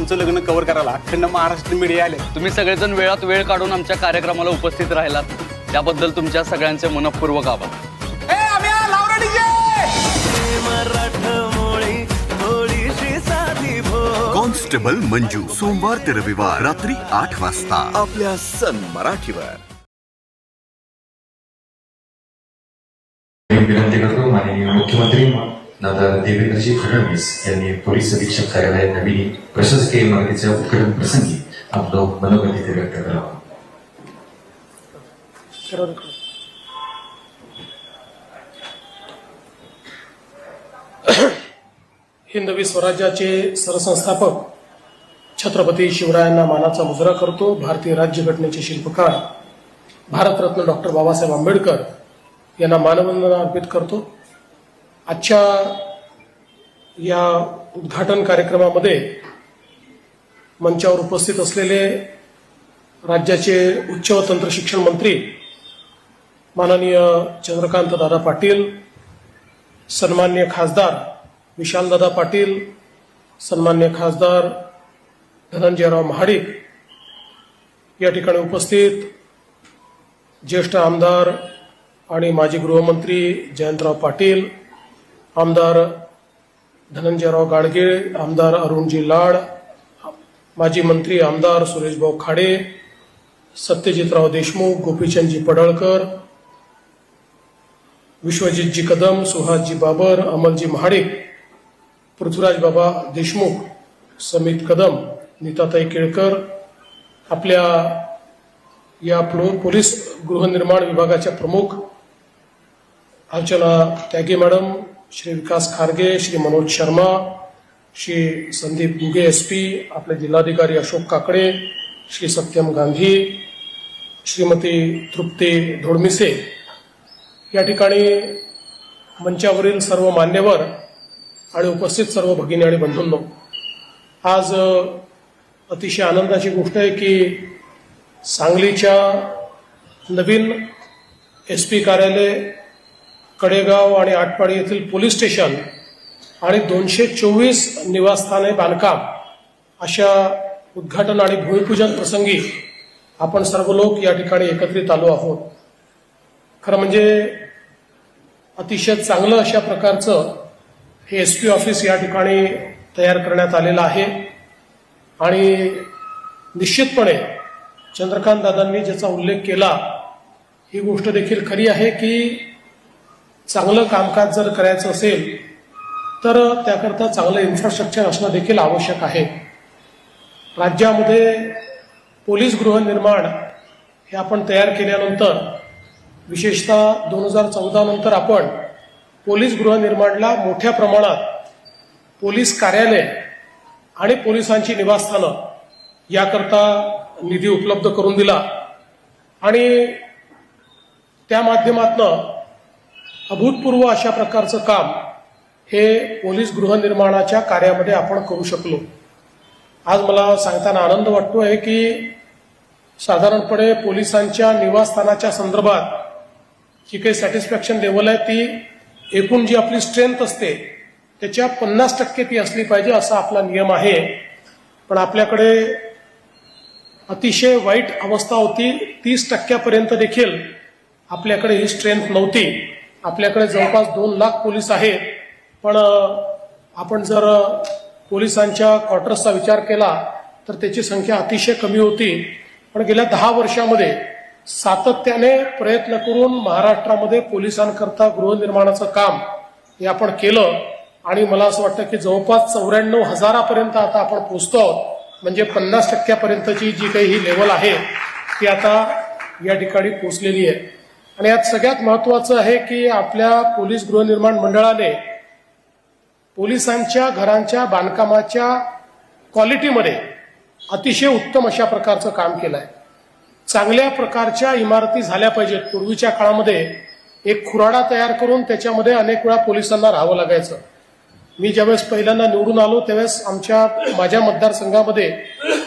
तुमचं लग्न कव्हर करायला अखंड महाराष्ट्र मीडिया आले. तुम्ही सगळेजण वेळात वेळ काढून आमच्या कार्यक्रमाला उपस्थित राहिलात. त्याबद्दल तुमच्या सगळ्यांचे मनपूर्वक आभार. कॉन्स्टेबल मंजू सोमवार ते रविवार रात्री आठ वाजता. आपल्या सन मराठीवर. मी विनंती करतो माननीय मुख्यमंत्री नाथा देवेंद्रजी फडणवीस यांनी पोलीस अधीक्षक कार्यालय नवी प्रशासकीय इमारतीच्या उद्घाटन प्रसंगी आपलं मनोगत व्यक्त करावं हिंदवी स्वराज्याचे सरसंस्थापक छत्रपती शिवरायांना मानाचा मुजरा करतो. भारतीय राज्यघटनेचे शिल्पकार भारतरत्न डॉक्टर बाबासाहेब आंबेडकर यांना मानवंदना अर्पित करतो. आजच्या या उद्घाटन कार्यक्रमामध्ये मंचावर उपस्थित असलेले राज्याचे उच्च व तंत्र शिक्षण मंत्री माननीय चंद्रकांत दादा पाटील सन्मान्य खासदार विशालदादा पाटील सन्मान्य खासदार धनंजयराव महाडिक या ठिकाणी उपस्थित ज्येष्ठ आमदार आणि माजी गृहमंत्री जयंतराव पाटील आमदार धनंजयराव गाडगे आमदार अरुणजी लाड माजी मंत्री आमदार सुरेशभाऊ खाडे सत्यजितराव देशमुख गोपीचंदजी पडळकर विश्वजितजी कदम सुहासजी बाबर अमलजी महाडिक पृथ्वीराज बाबा देशमुख समित कदम नीताताई केळकर आपल्या या प्लो- पोलीस गृहनिर्माण विभागाच्या प्रमुख Archana Tyage madam Shri Vikas Kharge Shri Manoj Sharma Shri Sandeep Guge S P आपले जिल्हाधिकारी अशोक काकडे श्री सत्यम गांधी श्रीमती तृप्ती धोडमिसे. या ठिकाणी मंचावरील सर्व मान्यवर आणि उपस्थित सर्व भगिनी आणि बंधूंनो आज अतिशय आनंदाची गोष्ट आहे की सांगलीच्या नवीन एस पी कार्यालय कडेगाव आणि आटपाडी येथील पोलीस स्टेशन आणि दोनशे चोवीस निवासस्थाने बांधकाम अशा उद्घाटन आणि भूमिपूजन प्रसंगी आपण सर्व लोक या ठिकाणी एकत्रित आलो आहोत. खरं म्हणजे अतिशय चांगलं अशा प्रकारचं हे एस पी ऑफिस या ठिकाणी तयार करण्यात आलेलं आहे. आणि निश्चितपणे चंद्रकांत दादांनी ज्याचा उल्लेख केला ही गोष्ट देखील खरी आहे की चांगलं कामकाज जर करायचं असेल तर त्याकरता चांगलं इन्फ्रास्ट्रक्चर असणं देखील आवश्यक आहे. राज्यामध्ये पोलीस गृहनिर्माण हे आपण तयार केल्यानंतर विशेषतः दोन हजार चौदा नंतर आपण पोलीस गृहनिर्माणला मोठ्या प्रमाणात पोलीस कार्यालय आणि पोलिसांची निवासस्थानं याकरता निधी उपलब्ध करून दिला. आणि त्या माध्यमातनं अभूतपूर्व अशा प्रकारचं काम हे पोलीस गृहनिर्माणाच्या कार्यामध्ये आपण करू शकलो. आज मला सांगताना आनंद वाटतो आहे की साधारणपणे पोलिसांच्या निवासस्थानाच्या संदर्भात जी काही सॅटिस्फॅक्शन लेवल आहे ती एकूण जी आपली स्ट्रेंथ असते त्याच्या पन्नास टक्के ती असली पाहिजे असा आपला नियम आहे. पण आपल्याकडे अतिशय वाईट अवस्था होती तीस टक्क्यापर्यंत देखील आपल्याकडे ही स्ट्रेंथ नव्हती. आपल्याकडे जवळपास दोन लाख पोलीस आहेत. पण आपण जर पोलिसांच्या क्वार्टर्सचा विचार केला तर त्याची संख्या अतिशय कमी होती. पण गेल्या दहा वर्षामध्ये सातत्याने प्रयत्न करून महाराष्ट्रामध्ये पोलिसांकरता गृहनिर्माणाचं काम हे आपण केलं. आणि मला असं वाटतं की जवळपास चौऱ्याण्णव हजारापर्यंत आता आपण पोचतो आहोत. म्हणजे पन्नास टक्क्यापर्यंतची जी काही ही लेवल आहे ती आता या ठिकाणी पोचलेली आहे. आणि यात सगळ्यात महत्वाचं आहे की आपल्या पोलीस गृहनिर्माण मंडळाने पोलिसांच्या घरांच्या बांधकामाच्या क्वालिटीमध्ये अतिशय उत्तम अशा प्रकारचं काम केलं आहे चांगल्या प्रकारच्या इमारती झाल्या पाहिजेत. पूर्वीच्या काळामध्ये एक खुराडा तयार करून त्याच्यामध्ये अनेक वेळा पोलिसांना राहावं लागायचं. मी ज्यावेळेस पहिल्यांदा निवडून आलो त्यावेळेस आमच्या माझ्या मतदारसंघामध्ये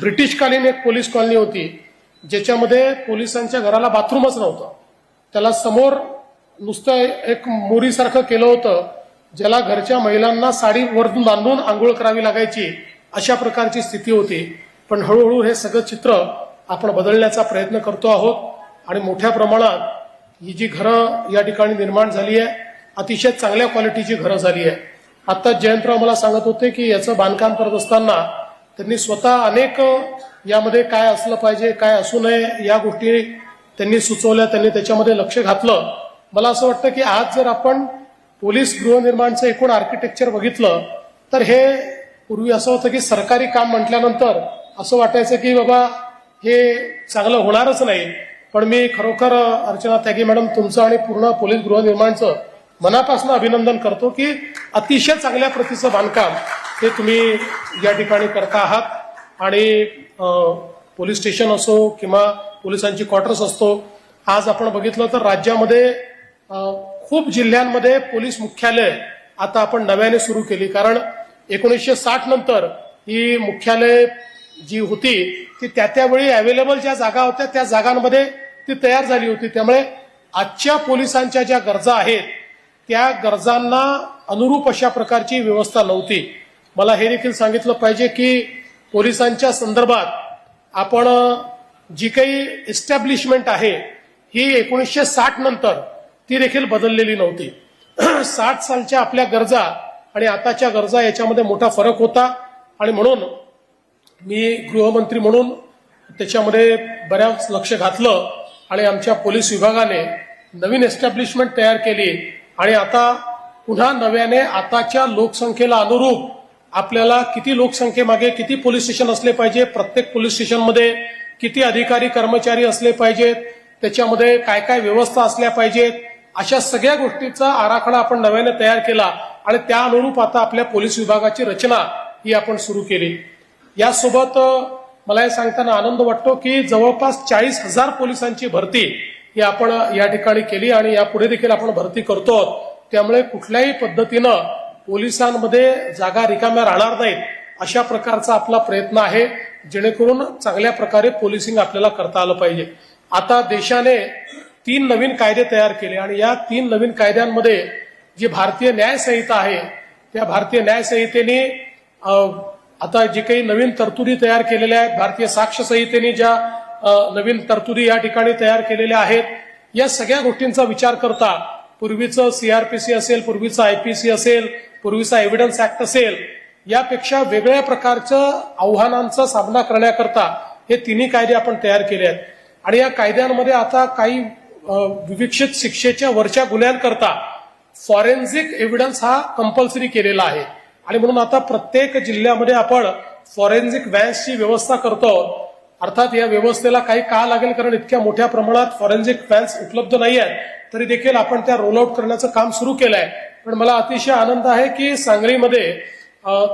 ब्रिटिशकालीन एक पोलीस कॉलनी होती ज्याच्यामध्ये पोलिसांच्या घराला बाथरूमच नव्हतं. त्याला समोर नुसतं एक मोरीसारखं केलं होतं ज्याला घरच्या महिलांना साडी वरतून बांधून आंघोळ करावी लागायची अशा प्रकारची स्थिती होती. पण हळूहळू हे सगळं चित्र आपण बदलण्याचा प्रयत्न करतो आहोत आणि मोठ्या प्रमाणात ही जी घरं या ठिकाणी निर्माण झाली आहे अतिशय चांगल्या क्वालिटीची घरं झाली आहे. आता जयंतराव मला सांगत होते की याचं बांधकाम करत असताना त्यांनी स्वतः अनेक यामध्ये काय असलं पाहिजे काय असू नये या गोष्टी त्यांनी सुचवल्या त्यांनी त्याच्यामध्ये लक्ष घातलं. मला असं वाटतं की आज जर आपण पोलीस गृहनिर्माणचं एकूण आर्किटेक्चर बघितलं तर हे पूर्वी असं होतं की सरकारी काम म्हटल्यानंतर असं वाटायचं की बाबा हे चांगलं होणारच नाही. पण मी खरोखर अर्चना त्यागी मॅडम तुमचं आणि पूर्ण पोलीस गृहनिर्माणचं मनापासून अभिनंदन करतो की अतिशय चांगल्या प्रतीचं बांधकाम हे तुम्ही या ठिकाणी करता आहात. आणि पोलीस स्टेशन असो किंवा पोलिसांची क्वार्टर्स असतो आज आपण बघितलं तर राज्यामध्ये खूप जिल्ह्यांमध्ये पोलीस मुख्यालय आता आपण नव्याने सुरू केली. कारण एकोणीसशे साठ नंतर ही मुख्यालय जी होती ती त्या त्यावेळी अवेलेबल ज्या जागा होत्या त्या जागांमध्ये ती तयार झाली होती. त्यामुळे आजच्या पोलिसांच्या ज्या गरजा आहेत त्या गरजांना अनुरूप अशा प्रकारची व्यवस्था नव्हती. मला हे देखील सांगितलं पाहिजे की पोलिसांच्या संदर्भात आपण जी काही एस्टॅब्लिशमेंट आहे ही एकोणीसशे साठ नंतर ती देखील बदललेली नव्हती. साठ सालच्या आपल्या गरजा आणि आताच्या गरजा याच्यामध्ये मोठा फरक होता. आणि म्हणून मी गृहमंत्री म्हणून त्याच्यामध्ये बऱ्याच लक्ष घातलं आणि आमच्या पोलीस विभागाने नवीन एस्टॅब्लिशमेंट तयार केली. आणि आता पुन्हा नव्याने आताच्या लोकसंख्येला अनुरूप आपल्याला किती लोकसंख्येमागे किती पोलीस स्टेशन असले पाहिजे प्रत्येक पोलीस स्टेशनमध्ये किती अधिकारी कर्मचारी असले पाहिजेत त्याच्यामध्ये काय काय व्यवस्था असल्या पाहिजेत अशा सगळ्या गोष्टीचा आराखडा आपण नव्याने तयार केला आणि त्या अनुरूप आता आपल्या पोलीस विभागाची रचना ही आपण सुरू केली. यासोबत मला हे सांगताना आनंद वाटतो की जवळपास चाळीस हजार पोलिसांची भरती ही आपण या ठिकाणी केली आणि यापुढे देखील आपण भरती करतो त्यामुळे कुठल्याही पद्धतीनं पोलिसांमध्ये जागा रिकाम्या राहणार नाहीत अशा प्रकारचा आपला प्रयत्न आहे जेणेकरून चांगल्या प्रकारे पोलिसिंग आपल्याला करता आलं पाहिजे. आता देशाने तीन नवीन कायदे तयार केले आणि या तीन नवीन कायद्यांमध्ये जी भारतीय न्यायसंहिता आहे त्या भारतीय न्यायसंहितेने आता जे काही नवीन तरतुदी तयार केलेल्या आहेत भारतीय साक्ष संहितेने ज्या नवीन तरतुदी या ठिकाणी तयार केलेल्या आहेत या सगळ्या गोष्टींचा विचार करता पूर्वीचं सीआरपीसी असेल पूर्वीचं आयपीसी असेल पूर्वीचा एव्हिडन्स ऍक्ट असेल यापेक्षा वेगळ्या प्रकारचं आव्हानांचा सामना करण्याकरता हे तिन्ही कायदे आपण तयार केले आहेत. आणि या कायद्यांमध्ये आता काही विविक्षित शिक्षेच्या वरच्या गुन्ह्यांकरता फॉरेन्सिक एव्हिडन्स हा कंपल्सरी केलेला आहे. आणि म्हणून आता प्रत्येक जिल्ह्यामध्ये आपण फॉरेन्सिक व्हॅन्सची व्यवस्था करतो. अर्थात या व्यवस्थेला काही काळ लागेल? कारण इतक्या मोठ्या प्रमाणात फॉरेन्सिक फॅन्स उपलब्ध नाही आहेत तरी देखील आपण त्या रोल आउट करण्याचं काम सुरू केलं आहे पण मला अतिशय आनंद आहे की सांगलीमध्ये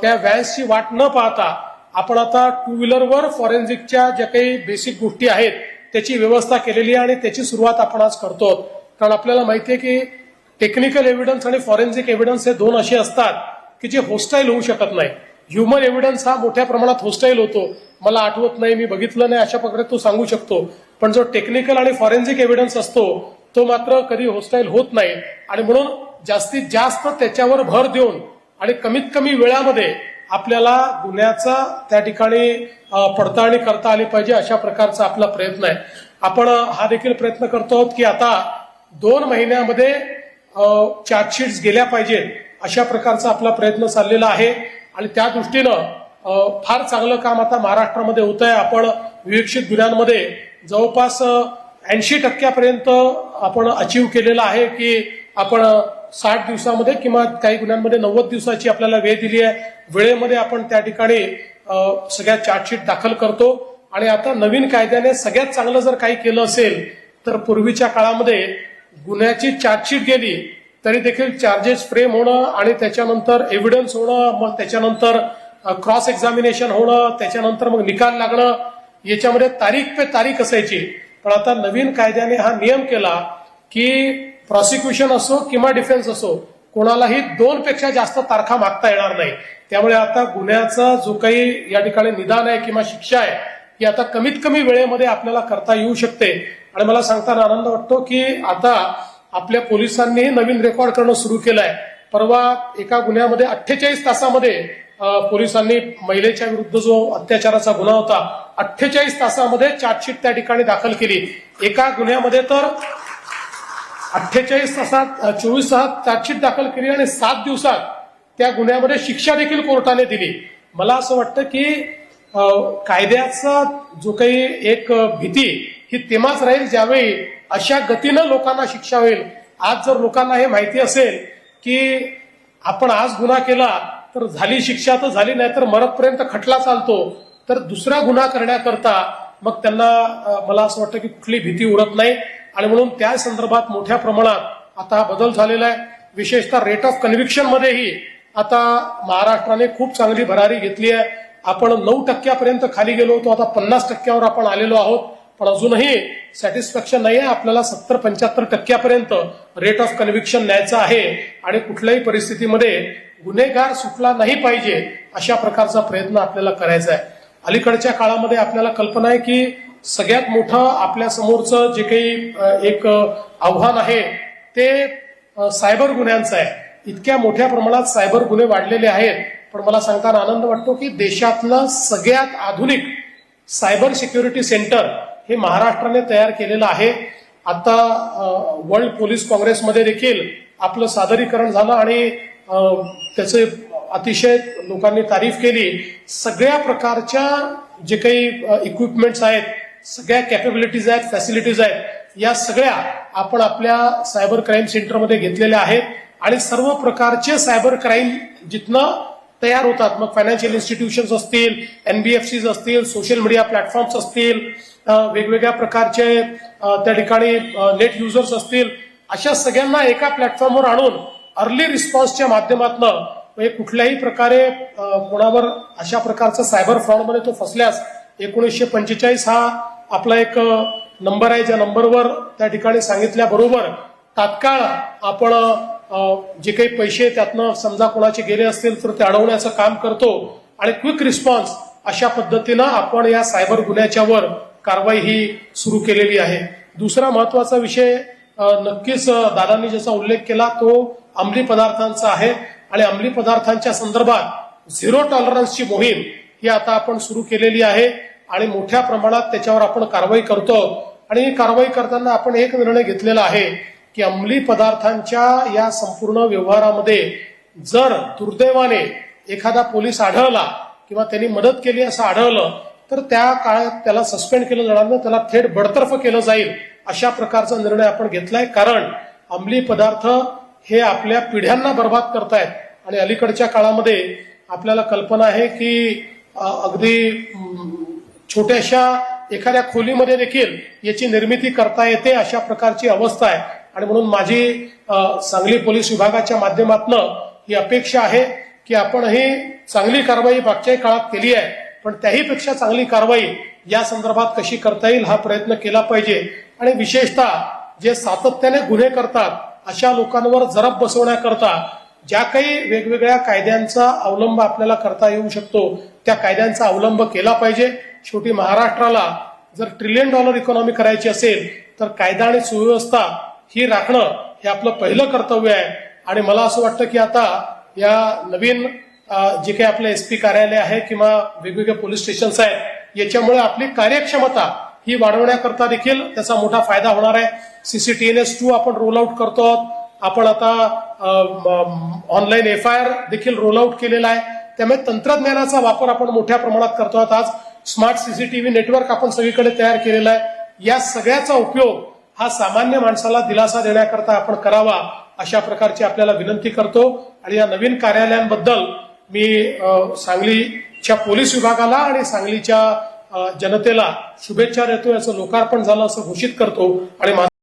त्या व्हॅन्सची वाट न पाहता आपण आता टू व्हीलरवर फॉरेन्सिकच्या ज्या काही बेसिक गोष्टी आहेत त्याची व्यवस्था केलेली आहे आणि त्याची सुरुवात आपण आज करतो कारण आपल्याला माहिती आहे की टेक्निकल एव्हिडन्स आणि फॉरेन्सिक एव्हिडन्स हे दोन असे असतात की जे होस्टाईल होऊ शकत नाही ह्युमन एव्हिडन्स हा मोठ्या प्रमाणात होस्टाईल होतो. मला आठवत नाही मी बघितलं नाही अशा प्रकारे तो सांगू शकतो. पण जो टेक्निकल आणि फॉरेन्सिक एव्हिडन्स असतो तो मात्र कधी होस्टाईल होत नाही. आणि म्हणून जास्तीत जास्त त्याच्यावर भर देऊन आणि कमीत कमी वेळामध्ये आपल्याला गुन्ह्याचा त्या ठिकाणी पडताळणी करता आली पाहिजे अशा प्रकारचा आपला प्रयत्न आहे. आपण हा देखील प्रयत्न करतो आहोत की आता दोन महिन्यामध्ये चार्जशीट्स गेल्या पाहिजेत अशा प्रकारचा आपला प्रयत्न चाललेला आहे. आणि त्या दृष्टीनं फार चांगलं काम आता महाराष्ट्रामध्ये होत आहे आपण विवेक्षित गुन्ह्यांमध्ये जवळपास ऐंशी टक्क्यापर्यंत आपण अचीव केलेलं आहे की आपण साठ दिवसामध्ये किंवा काही गुन्ह्यांमध्ये नव्वद दिवसाची आपल्याला वेळ दिली आहे. वेळेमध्ये आपण त्या ठिकाणी सगळ्या चार्जशीट दाखल करतो. आणि आता नवीन कायद्याने सगळ्यात चांगलं जर काही केलं असेल तर पूर्वीच्या काळामध्ये गुन्ह्याची चार्जशीट गेली तरी देखील चार्जेस फ्रेम होणं आणि त्याच्यानंतर एव्हिडन्स होणं मग त्याच्यानंतर क्रॉस एक्झामिनेशन होणं त्याच्यानंतर मग निकाल लागणं याच्यामध्ये तारीख पे तारीख असायची. पण आता नवीन कायद्याने हा नियम केला की प्रॉसिक्युशन असो किंवा डिफेन्स असो कोणालाही दोन पेक्षा जास्त तारखा मागता येणार नाही. त्यामुळे आता गुन्ह्याचा जो काही या ठिकाणी निदान आहे किंवा शिक्षा आहे ही आता कमीत कमी वेळेमध्ये आपल्याला करता येऊ शकते. आणि मला सांगताना आनंद वाटतो की आता आपल्या पोलिसांनीही नवीन रेकॉर्ड करणं सुरू केलं आहे परवा एका गुन्ह्यामध्ये अठ्ठेचाळीस तासामध्ये पोलिसांनी महिलेच्या विरुद्ध जो अत्याचाराचा गुन्हा होता अठ्ठेचाळीस तासामध्ये चार्जशीट त्या ठिकाणी दाखल केली. एका गुन्ह्यामध्ये तर अठ्ठेचाळीस तासात चोवीस तासात चार्जशीट दाखल केली आणि सात दिवसात त्या गुन्ह्यामध्ये शिक्षा देखील कोर्टाने दिली. मला असं वाटतं की कायद्याचा जो काही एक भीती ही तेव्हाच राहील ज्यावेळी अशा गतीनं लोकांना शिक्षा होईल. आज जर लोकांना हे माहिती असेल की आपण आज गुन्हा केला तर झाली शिक्षा तर झाली नाही तर मरतपर्यंत खटला चालतो तर दुसरा गुन्हा करण्याकरता मग त्यांना मला असं वाटतं की कुठली भीती उरत नाही. आणि म्हणून त्या संदर्भात मोठ्या प्रमाणात आता हा बदल झालेला आहे. विशेषतः रेट ऑफ कन्व्हिक्शनमध्येही आता महाराष्ट्राने खूप चांगली भरारी घेतली आहे. आपण नऊ टक्क्यापर्यंत खाली गेलो होतो आता पन्नास टक्क्यावर आपण आलेलो आहोत. पण अजूनही सॅटिस्फॅक्शन नाही आहे आपल्याला सत्तर पंच्याहत्तर टक्क्यापर्यंत रेट ऑफ कन्व्हिक्शन न्यायचं आहे. आणि कुठल्याही परिस्थितीमध्ये गुन्हेगार सुटला नाही पाहिजे अशा प्रकारचा प्रयत्न आपल्याला करायचा आहे. अलीकडच्या काळामध्ये आपल्याला कल्पना आहे की सगळ्यात मोठं आपल्या समोरचं जे काही एक आव्हान आहे ते सायबर गुन्ह्यांचं आहे. इतक्या मोठ्या प्रमाणात सायबर गुन्हे वाढलेले आहेत. पण मला सांगताना आनंद वाटतो की देशातलं सगळ्यात आधुनिक सायबर सिक्युरिटी सेंटर हे महाराष्ट्राने तयार केलेलं आहे. आता वर्ल्ड पोलीस काँग्रेसमध्ये देखील आपलं सादरीकरण झालं आणि त्याचे अतिशय लोकांनी तारीफ केली. सगळ्या प्रकारच्या जे काही इक्विपमेंट्स आहेत सगळ्या कॅपेबिलिटीज आहेत फॅसिलिटीज आहेत या सगळ्या आपण आपल्या सायबर क्राईम सेंटरमध्ये घेतलेल्या आहेत. आणि सर्व प्रकारचे सायबर क्राईम जिथनं तयार होतात. मग फायनान्शियल इन्स्टिट्यूशन्स असतील एनबीएफसीज असतील सोशल मीडिया प्लॅटफॉर्म्स असतील वेगवेगळ्या प्रकारचे त्या ठिकाणी नेट युजर्स असतील अशा सगळ्यांना एका प्लॅटफॉर्मवर आणून अर्ली रिस्पॉन्सच्या माध्यमातून म्हणजे कुठल्याही प्रकारे कोणावर अशा प्रकारचा सायबर फ्रॉडमध्ये तो फसल्यास एकोणीसशे पंचेचाळीस हा आपला एक नंबर आहे. ज्या नंबरवर त्या ठिकाणी सांगितल्याबरोबर तात्काळ आपण जे काही पैसे त्यातनं समजा कोणाचे गेले असतील तर ते अडवण्याचं काम करतो आणि क्विक रिस्पॉन्स अशा पद्धतीनं आपण या सायबर गुन्ह्याच्यावर कारवाई ही सुरू केलेली आहे. दुसरा महत्त्वाचा विषय नक्कीच दादांनी ज्याचा उल्लेख केला तो अंमली पदार्थांचा आहे आणि अंमली पदार्थांच्या संदर्भात झिरो टॉलरन्सची मोहीम ही आता आपण सुरू केलेली आहे आणि मोठ्या प्रमाणात त्याच्यावर आपण कारवाई करतो. आणि ही कारवाई करताना आपण एक निर्णय घेतलेला आहे की अंमली पदार्थांच्या या संपूर्ण व्यवहारामध्ये जर दुर्दैवाने एखादा पोलीस आढळला किंवा त्यांनी मदत केली असं आढळलं तर त्या काळात त्याला सस्पेंड केलं जाणार नाही त्याला थेट बडतर्फ केलं जाईल अशा प्रकारचा निर्णय आपण घेतलाय. कारण अंमली पदार्थ हे आपल्या पिढ्यांना बर्बाद करतायत आणि अलीकडच्या काळामध्ये आपल्याला कल्पना आहे की अगदी छोट्याशा एखाद्या खोलीमध्ये देखील याची निर्मिती करता येते अशा प्रकारची अवस्था आहे. आणि म्हणून माझी सांगली पोलीस विभागाच्या माध्यमातून ही अपेक्षा आहे की आपण ही चांगली कारवाई मागच्याही काळात केली आहे पण त्याहीपेक्षा चांगली कारवाई या संदर्भात कशी करता येईल हा प्रयत्न केला पाहिजे. आणि विशेषतः जे सातत्याने गुन्हे करतात अशा लोकांवर जरब बसवण्याकरता ज्या काही वेगवेगळ्या कायद्यांचा अवलंब आपल्याला करता येऊ शकतो त्या कायद्यांचा अवलंब केला पाहिजे. शेवटी महाराष्ट्राला जर ट्रिलियन डॉलर इकॉनॉमी करायची असेल तर कायदा आणि सुव्यवस्था ही राखणं हे आपलं पहिलं कर्तव्य आहे. आणि मला असं वाटतं की आता या नवीन जे काही आपलं एस पी कार्यालय आहे किंवा वेगवेगळे पोलीस स्टेशन्स आहेत याच्यामुळे आपली कार्यक्षमता ही वाढवण्याकरता देखील त्याचा मोठा फायदा होणार आहे. सीसीटीएनएस टू आपण रोल आउट करतो आहोत. आपण आता ऑनलाईन एफ आय आर देखील रोल आउट केलेला आहे. त्यामुळे तंत्रज्ञानाचा वापर आपण मोठ्या प्रमाणात करतो आहोत. आज स्मार्ट सीसीटीव्ही नेटवर्क आपण सगळीकडे तयार केलेलं आहे. या सगळ्याचा उपयोग हा सामान्य माणसाला दिलासा देण्याकरता आपण करावा अशा प्रकारची आपल्याला विनंती करतो. आणि या नवीन कार्यालयांबद्दल मी सांगलीच्या पोलीस विभागाला आणि सांगलीच्या जनतेला शुभेच्छा देतो. याचं लोकार्पण झालं असं घोषित करतो. आणि माझं